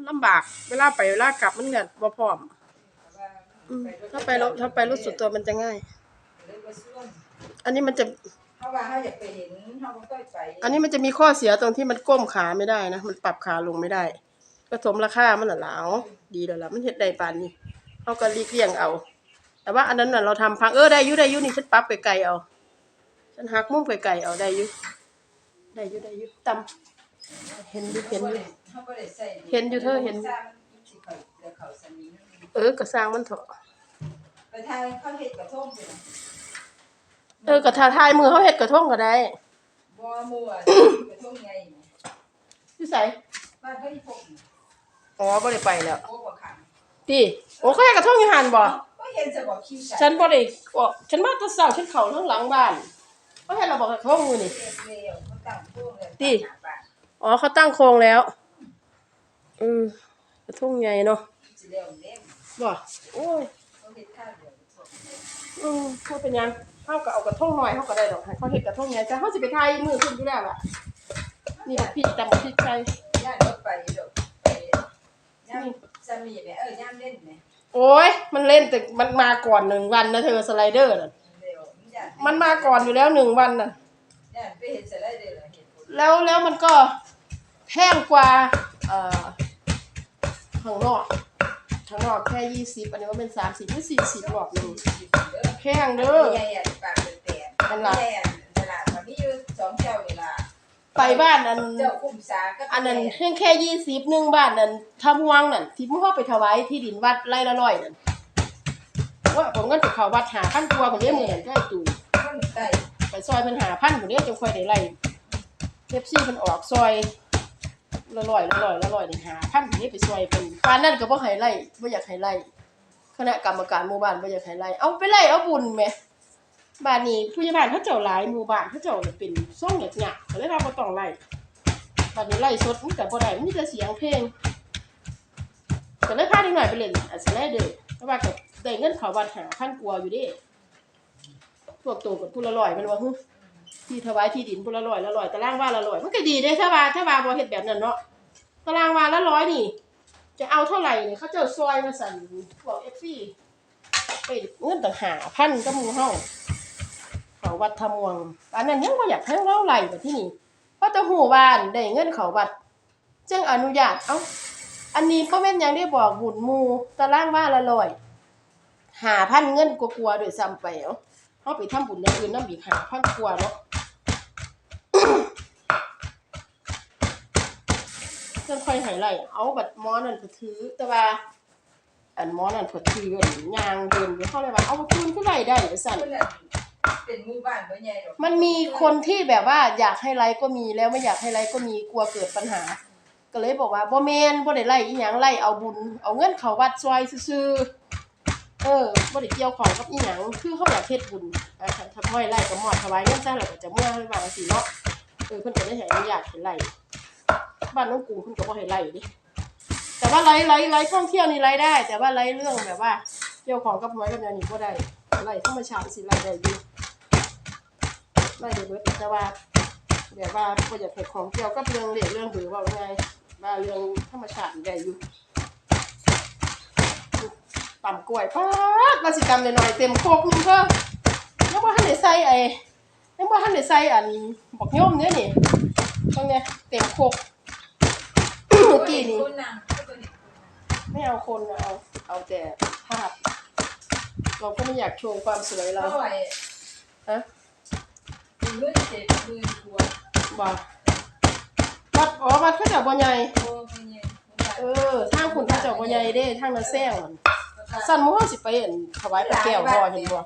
มันลำบาก เวลาไปเวลากลับมันก็บ่พร้อมอืมถ้าไปรถถ้าไปรถสุดตัวมันจะง่าย อันนี้มันจะเขาว่าเขาอยากไปเห็นเขาบ่เคยไปอันนี้มันจะมีข้อเสียตรงที่มันก้มขาไม่ได้นะ มันปรับขาลงไม่ได้ก็สมราคามันน่ะหลาวดีแล้วล่ะมันเฮ็ดได้ปานนี้เขาก็หลีกเลี่ยงเอา แต่ว่าอันนั้นน่ะเราทำพังเออได้อยู่ได้อยู่นี่ฉันปรับไปไกลเอา ฉันหักมุมไปไกลเอาได้อยู่ได้อยู่ได้อยู่ต่ำ เห็นอยู่เห็นอยู่เขาบ่ได้ใส่เห็นอยู่เธอเห็นซ่ามันสิเขาเดี๋ยวเขาสนิมเออก็สร้างมันเถอะไปทางเขาเฮ็ดกระทงพุ่นเออกระทาทายมือเขาเฮ็ดกระทงก็ได้บ่มั่วกระทงใหญ่ที่ไสบ้านเพิ่นพกอ๋อบ่ได้ไปแล้วโอ้บ่ขังติโอ้เขาเฮ็ดกระทงอยู่หั่นบ่ก็เห็นจะบอกคิวฉันบ่ได้ออกฉันมาแตอนเช้าฉันเข้าทางหลังบ้านเขาเฮ็ดระบบกระทงอยู่นี่เอ๋อเขาตั้งโครงแล้ว อืมกระทงใหญ่เนาะสิเร็วเล่มบ่โอ้ยเขาเฮ็ดข้าวเดียวอืมเขาเป็นหยังเฮาก็เอากระทงน้อยเฮาก็ได้ดอกให้เขาเฮ็ดกระทงใหญ่แต่เฮาสิไปถ่ายมือขึ้นอยู่แล้วล่ะ นี่บักพริกตำบักพริกไทยย่านรถไปดอกไปย่ามสามีแม่เอ้ยย่ามเล่นแม่โอ้ยมันเล่นแต่มันมาก่อนหนึ่งวันนะเธอสไลเดอร์น่ะเร็วย่านมันมาก่อนอยู่แล้วหนึ่งวันน่ะย่านไปเห็นสไลเดอร์เห็นผล แล้วแล้วมันก็แพงกว่าเอ่อข้างนอกข้างนอกแค่ยี่สิบอันนี้ว่าเป็นสามสิบหรือสี่สิบรอบหนึ่งแพงเด้อใหญ่อะปากเป็นแตกมันใหญ่อะตลาดมันมีอยู่สองเจ้านี่ล่ะไปบ้านอันเจ้าคุ้มสาก็อันนั้นเพียงแค่ยี่สิบหนึ่งบ้านนั้นทำวังนั่นที่มุ่งเข้าไปถวายที่ดินวัดไร่ละร้อยนั่นว่าผมก็จะเข้าวัดหาพันตัวผมเรียกมือนั่นก็ไอ้ตูนคนใต้ไปซอยเพิ่นหาพันผมเรียกจังค่อยได้ไล่ เอฟซีเพิ่นออกซอยละร้อยละร้อยละร้อยนี่หาพันผมเรียกไปซอยเพิ่นปานนั้นก็บ่ให้ไล่บ่อยากให้ไล่คณะกรรมการหมู่บ้านบ่อยากให้ไล่เอาไปไล่เอาบุญแหมบ้านนี้ผู้ใหญ่บ้านเขาเจ้าหลายหมู่บ้านเขาเจ้าเนี่ยเป็นซ่องหยักๆก็เลยว่าบ่ต้องไล่ตอนนี้ไล่สดมันแต่บ่ได้มันมีแต่เสียงเพลงก็เลยพาเด็กหน่อยไปเล่นอันสไลเดอร์เพราะว่าก็ได้เงินเขาวัดหาพันกว่าอยู่ดิพวกตัวกับผู้ละร้อยมันว่าฮึ ที่ถวายที่ดินผู้ละร้อยละร้อยตารางว่าละร้อยมันก็ดีเด้ถ้าว่าถ้าว่าบ่เฮ็ดแบบนั้นเนาะตารางว่าละร้อยนี่ จะเอาเท่าไหร่เนี่ยเขาเจ้าซอยมาสั่นพวก FC ไปเงินต่างหาพันกับหมู่เฮาเขาวัดทำวงอันนั้นยังบ่อยากให้เราไล่แบบที่นี่เพราะต่หูบ้านได้เงินเขาบัตรจึงอนุญาตเอ้าอันนี้พ่อแม่ยังได้บอกบุญมูตารางว่าละร้อยหาพันเงินกลัวๆโดวยซ้ำไปเอ้า เขาไปทำบุญอย่างอื่นน้ำอีกหาพันกว่าเนาะจนค่อยใหายไรเอาบัตรหมอนั่นก็ถือ แต่ว่า อันหมอนั่นก็ถืออันยางเดินไปเขาเลยว่าเอาไปคืนขึ้นไรได้หรือสั่นคนนั้นเป็นหมู่บ้านบ่ใหญ่ดอกมันมีคนที่แบบว่าอยากให้ไลค์ก็มีแล้วไม่อยากให้ไลค์ก็มีกลัวเกิดปัญหา ก็เลยบอกว่าบ่แม่นบ่ได้ไล่อีหยังไล่เอาบุญ เอาเงินเข้าวัดซอยซื่อๆ เออบ่ได้เกี่ยวของกับอีหยังคือเขาอยากเฮ็ดบุญอ่าถ้าถ้าบ่ให้ไล่ก็มอบถวายเงินซะแล้วก็จะเมื่อให้ว่าจังซี่เนาะเออเพิ่นก็ได้ให้อนุญาตให้ไล่บ้านน้องกรุงเพิ่นก็บ่ให้ไล่ดิแต่ว่าไล่ไล่ไล่ท่องเที่ยวนี่ไล่ได้ แต่ว่าไล่เรื่องแบบว่าเกี่ยวของกับหวยกับอย่างนี้บ่ได้ไล่ธรรมชาติสิไล่ได้อยู่ไม่ได้เบิดแต่ว่าแบบว่าบ่อยากเห็ดของเกี่ยวกับเรื่องเด็กเรื่องหือว่าไงว่าเรื่องธรรมชาติใหญ่อยู่ ต่ำกล้วยป๊าดมาสิกรรมหน่อยๆเต็มโคกนึงก็ยังบ่ทันได้ใส่ไอ้ยังบ่ทันได้ใส่อันบักย่อมเนี่ยนี่ตรงเนี้ยเต็มโคกเมื่อกี้นี้คนนางก็เห็นไม่เอาคนนะเอาเอาแต่ภาพ เราก็ไม่อยากโชว์ความสวยเราเท่าไหร่ฮะมือเจ็ดมือทัวบ่วัดอ๋อวัดเขาเจ้าบ่ใหญ่โอ้บ่ใหญ่เออทางคุณเขาเจ้าบ่ใหญ่เด้ทางนั้นแซงนั่น สั่นหมู่เฮาสิไปเห็นถวายพระแก้วบ่เห็นบ่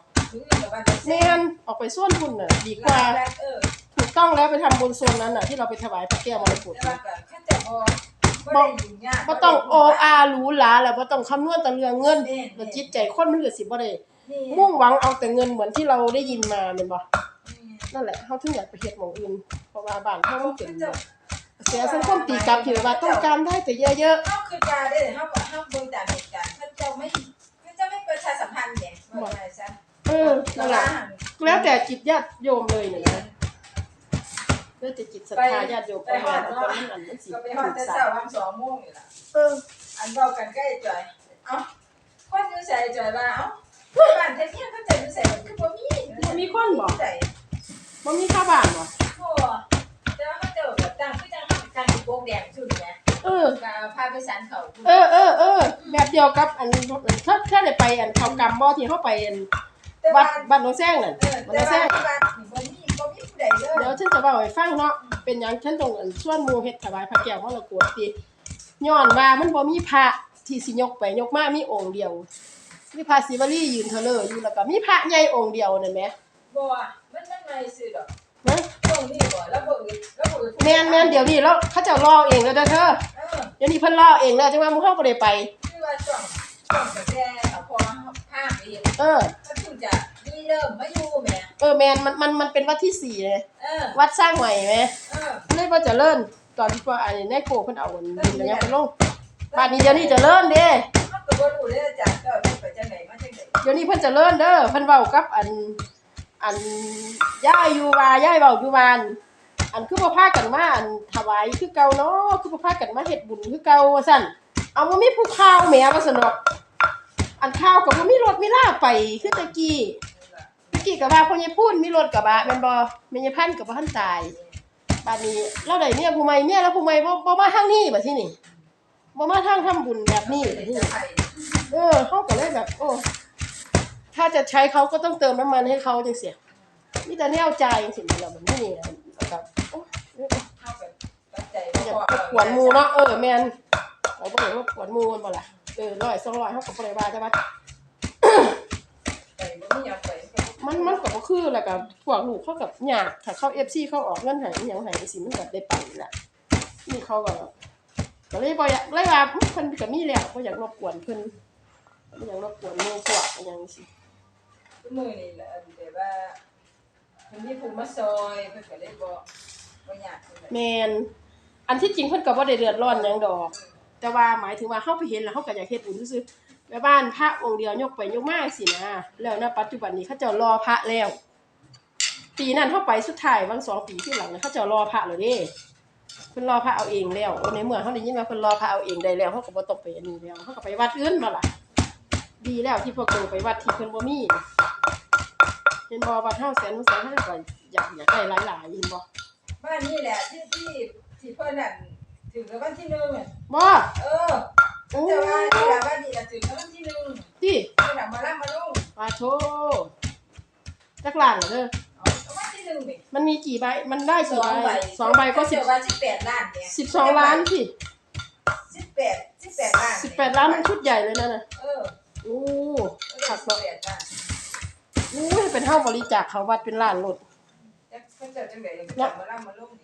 แม่นออกไปส่วนคุณน่ะดีกว่าเออถูกต้องแล้วไปทำบุญโซนนั้นน่ะที่เราไปถวายพระแก้วมรกตแต่ว่าน่ะก็เขาจะบ่บ่ได้ยุ่งยากบ่ต้องโออาหรูหราแล้วบ่ต้องคำนวณแต่เรื่องเงินแล้วจิตใจคนมันก็สิบ่ได้นี่มุ่งหวังเอาแต่เงินเหมือนที่เราได้ยินมาแม่นบ่นั่นแหละเฮาถึงอยากไปเฮ็ดหม่องอื่นเพราะว่าบ้านเฮามันเป็นแบบเสียสังคมตีกลับที่ว่าต้องการได้แต่เยอะเขาคือการได้เขาบอกเขาเบิ่งตามเหตุ นั่นแหละแล้วแต่จิตญาติโยมเลยเนี่ยนะแพื่อจะจิตศรัทธาญาติโยมไปหาคนนั้นอันนั้นสิก็ไปฮถูอดกแต่สาเช้าวันสองโมงนี่ล่ะเอออันเว้ากันใกล้จ่อยเอ้าคนอยู่ใส่จ่อยว่าเอ้าเพื่อนบ้านแท้เมียเขาจะอยู่ใส่คือบ่มีบ่มีคนบ่ใส่บ่มีข้าวบ้านบ่โอ้แต่ว่าเขาเจ้าแบบตั้งคือจังเขาตั้งอยู่โปกแดงสุดแหมเออก็พาไปสันเขาเออเออเออแบบเดียวกับอันถ้าถ้าได้ไปอันเขากำบ่ที่เขาไปอัน แต่วัว่าดบ้านหนองแซงนั่นเออบ้านหนแต่องแซว่างที่บ้านนี่บ่มีบ่มีผู้ใดเลยเดี๋ยวฉันจะเล่าให้ฟังเนาะ เป็นหยังฉันต้องอันส่วนหมู่เฮ็ดถวายพระแก้วมรกตติย้อนว่ามันบ่มีพระที่สิยกไปยกมามีองค์เดียว มีพระศิวลียืนเทเลออยู่แล้วก็มีพระใหญ่องค์เดียวนั่นแหมบ่มันมันไม่ซื้อดอกนะตรงนี้บ่แล้วบ่อื่นแล้วบ่อื่นแม่นแม่นเดี๋ยวนี้แล้วเขาเจ้ารอเองแล้วเด้อเธอเออเดี๋ยวนี้เพิ่นรอเองแล้วจังว่าหมู่เฮาบ่ได้ไป คือว่าช่วงช่วงแต่เขาพอ ผ้าไปเห็นเออก็ถึงจะมีเริ่มมาอยู่แหมเออแม่นมันมันมันเป็นวัดที่สี่เลยเออวัดสร้างใหม่แหมเออเลยบ่เจริญตอนที่ว่าอันนี้ในโกเพิ่นเอาอันดินแล้วยังไปลงบ้านนี้เดี๋ยวนี้เจริญเด้มันก็บ่รู้เลยอาจารย์ก็เอาไปจังไดมาจังไดเดี๋ยวนี้เพิ่นเจริญเด้อเพิ่นเว้ากับอันอันย่ายอยู่ว่าย่ายเว้าอยู่ว่าอันอันคือบ่พากันมาอันถวายคือเก่าเนาะคือบ่พากันมาเฮ็ดบุญคือเก่าว่าซั่นเอาบ่มีผู้ข่าวแหมว่าซั่นเนาะ อันข่าวก็บ่มีรถมีลาไปคือตะกี้ตะกี้ก็ว่าพ่อใหญ่พูนมีรถกระบะแม่นบ่แม่ใหญ่พันธุ์ก็บ่ทันตายบัดนี้เราได้เมียผู้ใหม่เมียแล้วผู้ใหม่บ่บ่มาทางนี้บัดทีนี้บ่มาทางทำบุญแบบนี้บัดทีนี้เออเขาก็เลยแบบ โอ้ถ้าจะใช้เขาก็ต้องเติมน้ำมันให้เขาจังเสียมีแต่แนวใจสิมันเราแบบนี้นะแบบโอ้เฮาก็ปัจจัยอยากไปขวนหมูเนาะเออแมนเราบอกว่าขวนหมูมันบ่ล่ะ เออร้อยสองร้อยเขาก็บ่ได้ว่าแต่ว่า ไปบ่มีเอาไปมันมันก็บ่คือแล้วก็พวกลูกเขากับหยากถ้าเขา FC เขาออกเงินให้อีหยังให้สิมันก็ได้ไปแหละนี่เขาก็ก็เลยบ่อยากเลยว่าอื้อเพิ่นก็มีแล้วบ่อยากรบกวนเพิ่นบ่อยากรบกวนหมู่พวกอหยังสิมื้อนี้แหละแต่ว่าเพิ่นมีผู้มาซอยเพิ่นก็เลยบ่บ่อยากเท่าไหร่แมนอันที่จริงเพิ่นก็บ่ได้เดือดร้อนหยังดอก แต่ว่าหมายถึงว่าเฮาไปเห็นแล้วเฮาก็อยากเฮ็ดบุญซื่อแม่บ้านพระองค์เดียวยกไปยกมาสินะแล้วณปัจจุบันนี้เขาเจ้ารอพระแล้ว ปีนั้นเฮาไปสุดท้ายวันสองปีที่หลังเนี่ยเขาเจ้ารอพระแล้วเด้เพิ่นรอพระเอาเองแล้วโอ้ในเมื่อเฮาได้ยินว่าเพิ่นรอพระเอาเองได้แล้วเฮาก็บ่ต้องไปอันนี้แล้วเฮาก็ไปวัดอื่นมาล่ะดีแล้วที่พวกเพิ่นไปวัดที่เพิ่นบ่มีเห็นบ่วัดเฮาแสนบ่แสนเฮาก็อยากอยากได้หลายๆเห็นบ่บ้านนี่แหละที่ที่ที่เพิ่นนั่น ถึงกับวันที่หนึ่งอะบ่เออโอ้แต่ว่าที่ละบ้านนี่ละถึงกับวันที่หนึ่งติเพิ่นน่ะมาล่ำมาลงปาโทจักหลานเหรอเด้อเอาเอาวันที่หนึ่งนี่มันมีกี่ใบ มันได้สกี่องใบใบสองใบก็สิบเดี๋ยวว่าสิบแปดล้านเนี่ยสิบสองล้านสิสิบแปดสิบแปดล้านสิบแปดล้านมันชุดใหญ่เลยนะน่ะเออโอ้ขัดสิบเนาะแปดล้านโอ้ยเป็นเท่าบริจาคเขาวัดเป็นล้านหลดจักเพิ่นจะจังได๋เพิ่นจะมาล่ำมาลงนี่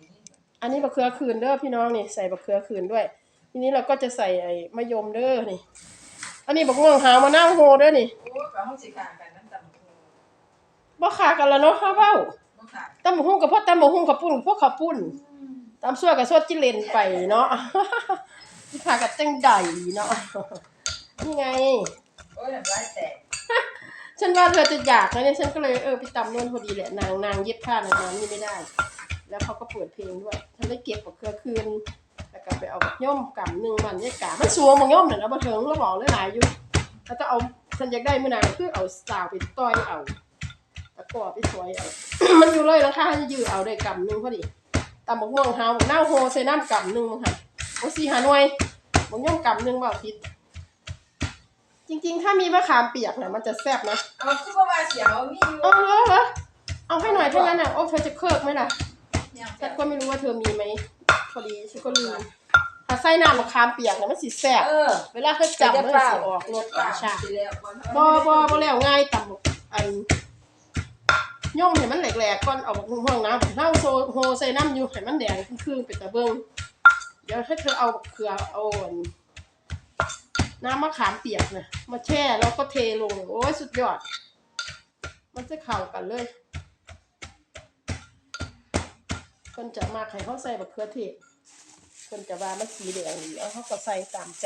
อันนี้บะเขือคืนเด้อพี่น้องนี่ใส่บะเขือคืนด้วย ทีนี้เราก็จะใส่ไอ้มะยมเด้อนี่ อันนี้บักม่วงหาวมะนาวโฮเด้อนี่โอ้ก็เฮาสิขากันน้ำตำบักหุ่งบ่ขากันแล้วเนาะข้าวเว้าบ่ขาดตำบักหุ่งกับพ่อตำบักหุ่งกับปุ้นพวกข้าวปุ้นตำซั่วกับซวจิเลนไปเนาะที่ขากับจังใดเนาะนี่ไง โอ้ยน้ำลายแตกฉันว่าเธอจะอยากนะเนี่ยฉันก็เลยเออไปตำนวนพอดีแหละนางนางเย็บผ้านางนี่ไม่ได้ แล้วเขาก็เปิดเพลงด้วยฉันเลยเก็บกับเครือคืนแล้วก็ไปเอาบักย่อมกำหนึ่งมันเนี่ยกามันสวงบักย่อมเนี่ยนะมาถึงแล้วบอกเลยหลายอยู่แล้วก็เอาฉันอยากได้มื่อนานคือเอาสาวไปต้อยเอาตะกร้อไปสวยเอามันอยู่เลยแล้วค่ะจะยื้อเอาได้กำหนึ่งพอดีตำบักม่วงหาวบักน้าวโฮใส่น้ำกำหนึ่งมั้งค่ะโอ้สี่หาหน่วยบักย่อมกำหนึ่งว่าผิดจริงๆ ถ้ามีมะขามเปียกเนี่ยมันจะแซ่บนะเอาคือบ่ว่าเสียวมีอยู่เอาเหรอเหรอเอาให้หน่อยถ้างั้นอะโอ้เธอจะเคิร์กไหมล่ะยัง ฉันก็ไม่รู้ว่าเธอมีไหมพอดีฉันก็ลืมถ้าใส่น้ำมะขามเปียกเนี่ยมันสิแซ่บเออเวลาเธอจับมันสิออกรสออกชาสิแล้วก่อนบอบอบอแล้วง่ายต่ำอันย่อมให้มันแหลกๆก่อนเอาบักห่วงน้ำเน่าโซโฮใส่น้ำอยู่ให้มันแดงครึ่งๆเป็นตะเบิงเดี๋ยวถ้าเธอเอาเกลือเอาอันน้ำมะขามเปียกเนี่ยมาแช่แล้วก็เทลง โอ้ยสุดยอด มันจะเข้ากันเลย คนจะมากให้เขาใส่บักเขือเทศคนจะว่ามันสีแดงแล้วเขาก็ใส่ตามใจ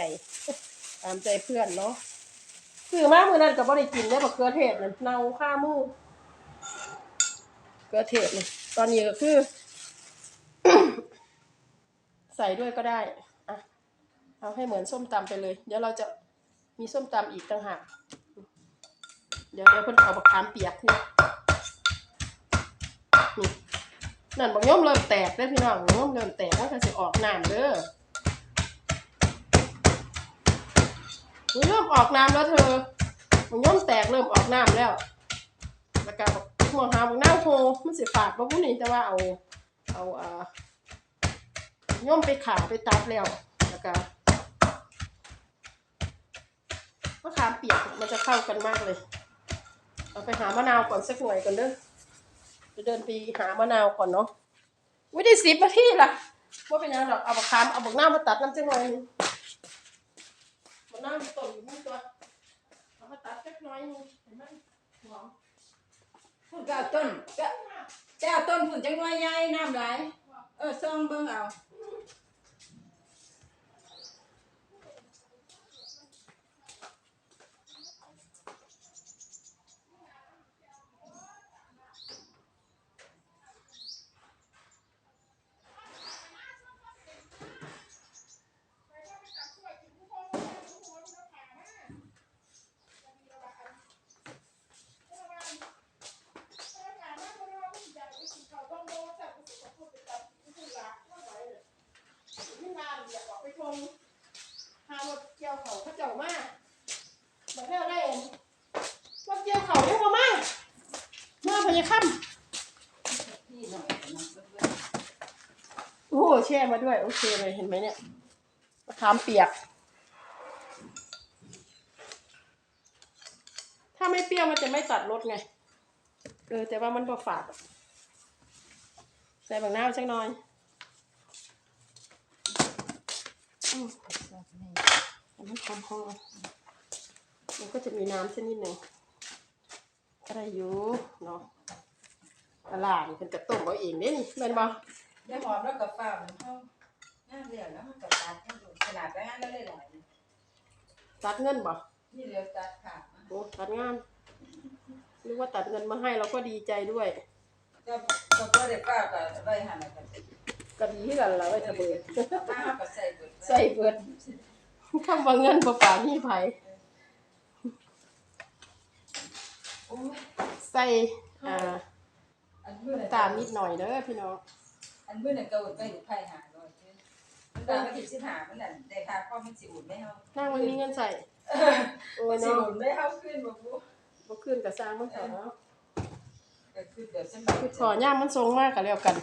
ตามใจเพื่อนเนาะคือมากมือนั้นก็บ่ได้กินได้บักเขือเทศนั่นเน่าข้ามือเขือเทศนี่ตอนนี้ก็คือ ใส่ด้วยก็ได้อะเอาให้เหมือนส้มตำไปเลย เดี๋ยวเราจะมีส้มตำอีกต่างหาก เดี๋ยวเดี๋ยวเพิ่นเอาบักขามเปียกเนี่นี่ นั่นบักย่อมเริ่มแตกแล้วพี่น้องบักย่อมเริ่มแตกแล้วก็สิออกน้ำเด้อเริ่มออกน้ำแล้วเธอบักย่อมแตกเริ่มออกน้ำแล้ว แล้วก็บักหัวหาบักน้าโฮมันสิฝาดบ่ผู้นี้แต่ว่าเอา เอาอ่าย่อมไปขาไปตัดแล้ว แล้วก็มะขามเปียกมันจะเข้ากันมากเลย เอาไปหามะนาวก่อนสักหน่อยก่อนเด้อ จะเดินไปหามะนาวก่อนเนาะวิธีสิบนาทีล่ะว่าเป็นยังดอกเอาบักขามเอาบักหน้ามาตัดน้ำจังหน่อยหนึงบักน้าวมีต้นอยู่นี่ตัวเอามาตัดสักหน่อยหนึงเห็นไหมหอมพุ่นก็เอาต้นก็จะเอาต้นพุ่นจังน้อยใหญ่น้ำหลเออซองเบิ่งเอา นี่งานอยากออกไปชมหารถเกี่ยวเขาเขาเจ้ามาบ่ได้ได้เองรถเกี่ยวเขาเรียกว่ามามาพญาค่ พี่หน่อยนะเบิ่งำโอ้โหแช่มาด้วย โอเคเลยเห็นไหมเนี่ยมะขามเปียก ถ้าไม่เปรี้ยวมันจะไม่ตัดรสไง เออ แต่ว่ามันบ่ฝาด ใส่บางน้ำสักหน่อยอืมให้มันหอมหอมมันก็จะมีน้ำสักนิดหนึ่งอะไรอยู่เนาะตลาดเป็นกระต้มเอาเองเด้นี่แม่นบ่ ได้หอมแล้วก็ฟ้าวมันเข้าหน้าเรียวแล้วมันก็ตัดให้ดูขนาดไปงานแล้วหลายตัดเงินบ่ๆนี่เรียวตัดขาดโอ้ตัดงานนึกว่าตัดเงินมาให้เราก็ดีใจด้วยก็ก็บ่ได้ฟ้าวก็ไว้หั่นน่ะก็ก็ดีที่กันละไว้ทะเบิดมาเฮาก็ใส่เบิดใส่เบิดคำว่าเงินบ่ป่ามีไผโอ้ยใส่อ่าอันมื้อนั้นตามนิดหน่อยเด้อพี่น้อง อันมื้อนั้นก็อุ่นไปอยู่ไผหาร้อยเด้อมันตามมาที่สิหามันนั่นได้ค่าข้อมันสิอุ่นได้เฮานั่งมันมีเงินใส่โอ้มัยนสิเนาะอุ่นได้เฮาขึ้นบ่บูบ่ขึ้นก็สร้างมันเถอะเนาะก็คือแบบสำหรับคือขอย่ามมันทรงมากก็แล้วกัน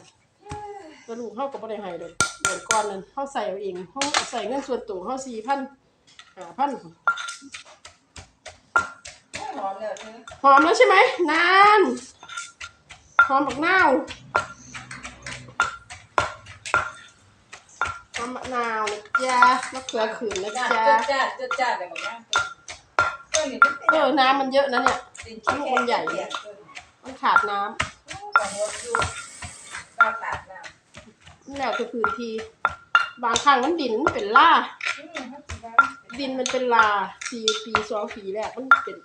กระดูกเฮาก็บ่ได้ให้ดอกเดือนก่อนนั่นเฮาใส่เอาเองเฮาใส่เงินส่วนตัวเฮา4,000 5,000หอมแล้วเธอหอมแล้วใช่ไหมนานหอมบักนาวหอมมะ นาวนะจ๊ะมะเขือขืนนะจ้าจ๊ะจ้าจ้าจ้าแบบนี้ต้นนี้มันเนเออน้ำมันเยอะนะเนี่ยเป็นขี้แค่ใหญ่มันขาดน้ของรถอยู่ก็ตัดน้ำแหละคือพื้นที่บางครั้งมันดินมันเป็นล่า ดินมันเป็นลาปีปีสองปีแรกมันเป็น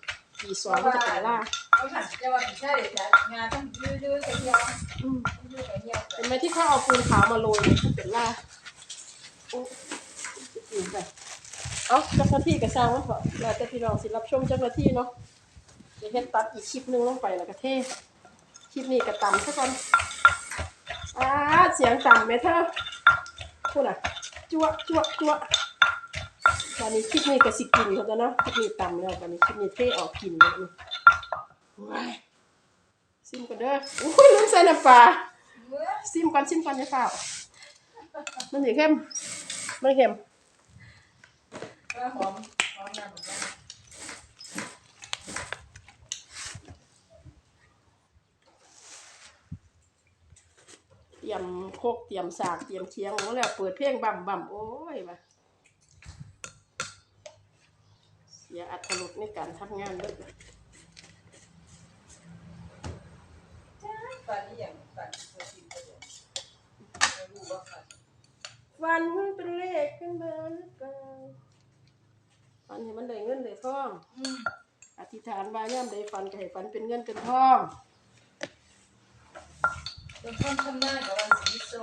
ปีสองมันจะเป็นล่าเขาหันจะว่าใช่เลยจ้ะงานต้องยืดยืดเดียวอืมยืดเดียวเห็นไหมที่เขาเอาปูนขาวมาโรยเนี่ยมันเป็นล่า อ้อื่นไปเอาเจ้าหน้าที่กับสร้างมันเถอะแล้วแต่พี่น้องสิรับชมเจ้าหน้าที่เนาะเดี๋ยวเฮ็ดตัดอีกคลิปหนึงลงไปแล้วก็เทคลิปนี้ก็ต่ำซะก่อนอ่าเสียงต่ำไหมเธอพูดอะจั่วจั่วจั่วตอนนี้คลิปนี้ก็สิกินเขาจะเนาะคลิปนี้ต่ำแล้วตอนนี้คลิปนี้เทออกกินแล้วนี่ว้ายซิมกันเด้ออุ้ยลืมใส่น้ำปลาซิมก่อนซิมก่อนอย่าเฝ้ามันสิเข้ม ไมันเข้มก็หอมหอมน้ำเตรียมโคกเตรียมสากเตรียมเคียงโอ้แล้วเปิดเพลงบั่มบั่มโอ้ยว่ะเสียอัตรสในการทำงานดเลยจ้าปันนี่อย่างปันตัวกินก็เดี๋ยวไม่รู้ว่าปัน ฟันเป็นเลขเป็นเบอร์หรือเปล่าฟันให้มันได้เงินได้ทองอืมอธิษฐานว่าย่ำได้ฟันก็ให้ฟันเป็นเงินเป็นทองเป็นคนทำหน้ากับวันสีโซ่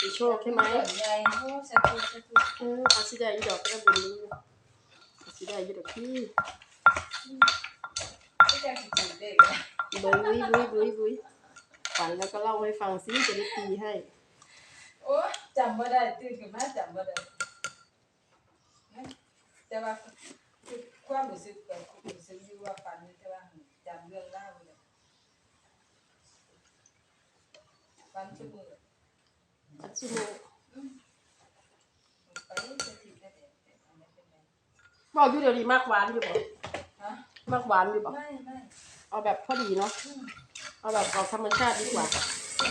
มีโชคใช่ไหมใหญ่โอ้สาธุสาธุเอออาสิได้อีดอกก็บุญรู้อาสิได้อีดอกพี่ไม่จังสิถูกเด้เลยบุยบุยบุยบุยฝันแล้วก็เล่าให้ฟังซิจะได้ตีให้โอ้จำบ่ได้ตื่นขึ้นมาจำบ่ได้แต่ว่าคือความรู้สึกกับรู้สึกอยู่ว่าฝันแต่ว่าจำเรื่องเล่าบ่ได้ฝันชั่วโมงอัตสุโมไปจะผิดได้แต่อันนี้เป็นไงบอกอยู่เดี๋ยวนี้มากหวานอยู่บ่ฮะมากหวานอยู่บ่ไม่ไม่เอาแบบพอดีเนาะ อืม เอาแบบเอาธรรมชาติดีกว่า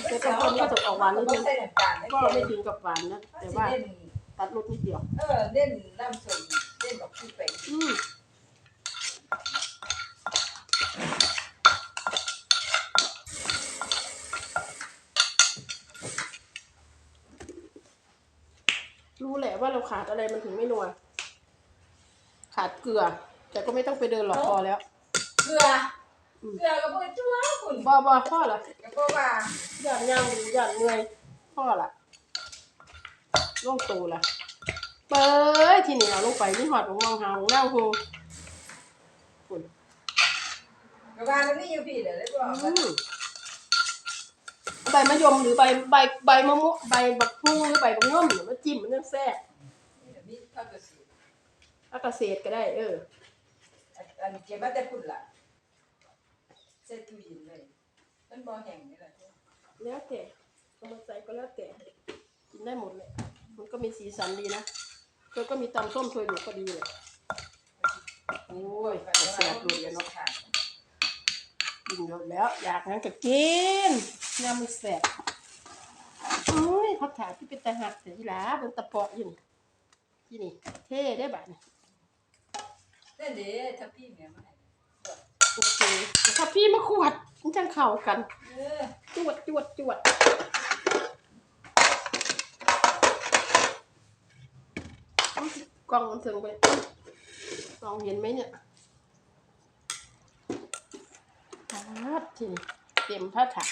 แต่ก็พอมันก็จะออกหวานนิดนึงใส่น้ำตาลได้ก็แค่ไม่ถึงกับหวานนะแต่ว่าเด่นตัดรสนิดเดียว เออเด่นน้ำส้มเด่นบอกคือไปอืมรู้แหละว่าเราขาดอะไรมันถึงไม่นัว ขาดเกลือ แต่ก็ไม่ต้องไปเดินหรอกพอแล้ว เกลือ เกลือกับพวกจั่วคุณบอบอพ่อละกับพวกว่าหย่อนย่างหรือหย่อนเงยพ่อละล่องตูละเปิดที่นี่เอาลงไปนี่หอดของมองหาของเล่าโหคุณกับว่ามันนี่อยู่พี่เดี๋ยวได้บอกอืว่ามใบมะยมหรือใบใบใบมะม่วงใบบักฮู้หรือใบบักย่อมหรือว่าจิ้มมันยังแซ่บมีข้าวกระสีอากาเศษก็ได้ เอออันเก็บมาแต่พุ่นล่ะ ใส่ตู้เย็นเลย มันบ่แห้งนี่แหละแล้วแต่เอามาใส่ก็แล้วแต่กินได้หมดเลยมันก็มีสีสันดีนะเธอก็มีตำส้มถ้วยหนูก็ดีเลยโอ้ยแซ่บเลยเนาะกินหมดแล้ว อยากงั้นก็กินน้ำมันแสบโอ้ยพักถาที่เป็นตาหักแต่ที่หลาเป็นตะเปาะอยู่นี่ที่นี่ เท่ได้บ้านี่นั่นเด้ถ้าพี่แม่มาให้ โอเคแต่ถ้าพี่มาขวดมันจังเข้ากันเออจวดจวดจวดอุ๊ยกล้องมันถึงไปกล้องเห็นไหมเนี่ยครับทีนี้เตรียมผ้าถัก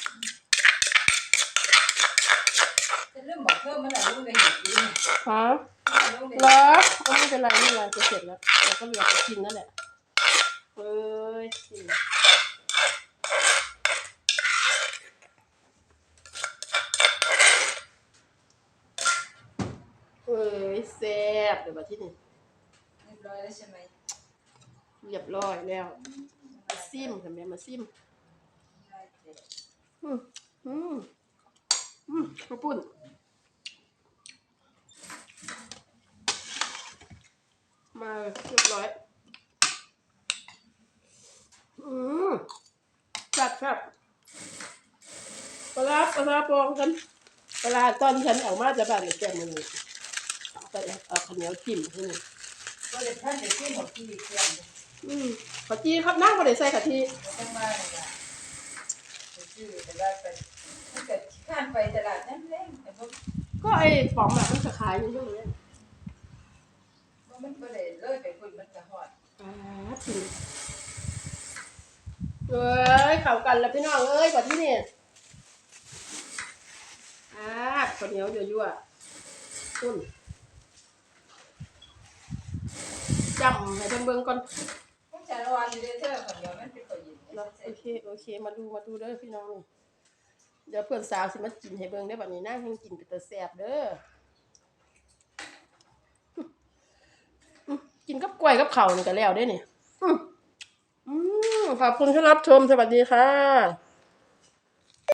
จะเริ่มบอกเพิ่มมันน่ะลุงได้เห็นดีฮะลุงได้เหรอก็ไม่เป็นไรไม่เป็นไรจะเสร็จแล้วเราก็เหลือไปกินนั่นแหละ เอ้ยกินเอ้ยแซ่บเดี๋ยวมาที่นี่เรียบร้อยแล้วใช่ไหมเรียบร้อยแล้วมาซิมค่ะแม่มาซิมได้เด็ดอืมอืมอืมข้าวปุ้นมาเรียบร้อย อืม ครับปลาปลาปองกันปลาตอนฉันออกมาจะบ้านแกงมันนี่ไปเอาข้าวเหนียวจิ้มที่นี่ก็เลยท่านเด็กที่หมดที่เครื่องเลยอืมขอจีครับนั่งมาได้ใส่กะทิจังว่าเลยล่ะคือแต่ว่าไปถ้าเกิดข้ามไปตลาดนั่นเล่งแต่ว่าก็ไอ้ป๋องอะมันจะขายอยู่ช่วงนี้มันก็ได้เลยไปคุณมันจะหอดอ่าถึง เอ้ยเข้ากันแล้วพี่น้องเอ้ยกว่าที่นี่อ่าข้าวเหนียวยั่วๆตุ้นจำให้เบิ่งเบิ่งก่อนพวกชาละวันอยู่ในเธอคนเดียวมันเป็นตัวยินเนาะโอเคโอเค มาดูมาดูเด้อพี่น้องเดี๋ยวเพื่อนสาวสิมากินให้เบิ่งได้อบัดนี้นั่งกินเป็นตาแซ่บเด้ออื้อกินกับกล้วยกับข้าวนี่ก็แล้วได้อนี่อื้ออืม ขอบคุณที่รับชม สวัสดีค่ะ